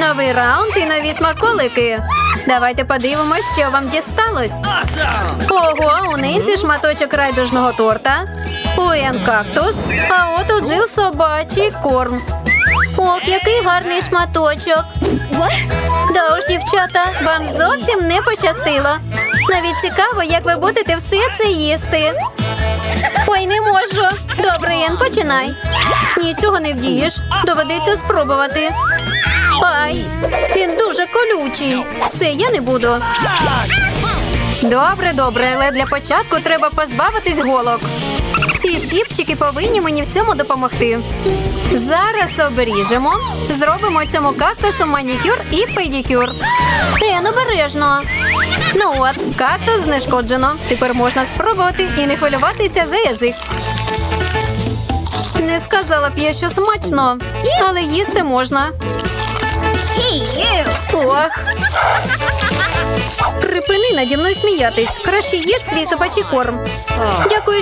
Новий раунд і нові смаколики. Давайте подивимось, що вам дісталось. Ого, у Ненсі шматочок райдужного торта. У кактус, а от у Джил собачий корм. Ох, який гарний шматочок. Да уж, дівчата, вам зовсім не пощастило. Навіть цікаво, як ви будете все це їсти. Ой, не можу. Добре, Ен, починай. Нічого не вдієш. Доведеться спробувати. Ай, він дуже колючий. Все, я не буду. Добре, добре, але для початку треба позбавитись голок. Ці щіпчики повинні мені в цьому допомогти. Зараз оберіжемо, зробимо цьому кактусу манікюр і педикюр. Тен, обережно. Ну от, кактус знешкоджено. Тепер можна спробувати і не хвилюватися за язик. Не сказала б я, що смачно, але їсти можна. Ох. Припини наді мною сміятись. Краще їж свій собачий корм. Дякую,